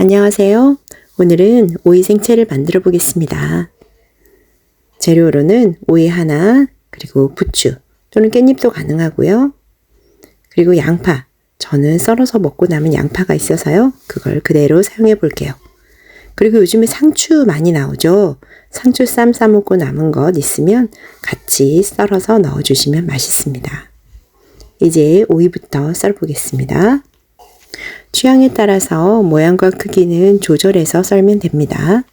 안녕하세요. 오늘은 오이 생채를 만들어 보겠습니다. 재료로는 오이 하나, 그리고 부추 또는 깻잎도 가능하고요. 그리고 양파. 저는 썰어서 먹고 남은 양파가 있어서요. 그걸 그대로 사용해 볼게요. 그리고 요즘에 상추 많이 나오죠. 상추 쌈 싸먹고 남은 것 있으면 같이 썰어서 넣어주시면 맛있습니다. 이제 오이부터 썰어보겠습니다. 취향에 따라서 모양과 크기는 조절해서 썰면 됩니다.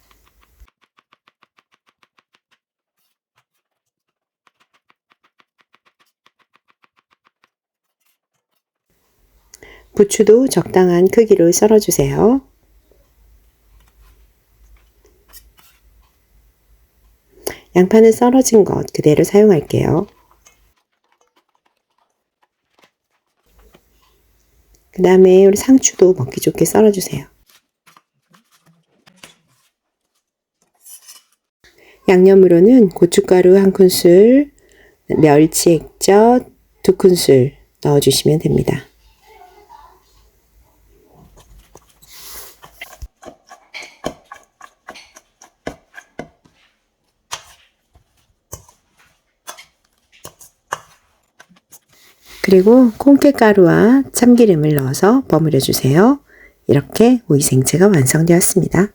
부추도 적당한 크기로 썰어주세요. 양파는 썰어진 것 그대로 사용할게요. 그 다음에 우리 상추도 먹기 좋게 썰어주세요. 양념으로는 고춧가루 한 큰술, 멸치 액젓 두 큰술 넣어주시면 됩니다. 그리고 콩깨가루와 참기름을 넣어서 버무려 주세요. 이렇게 오이 생채가 완성되었습니다.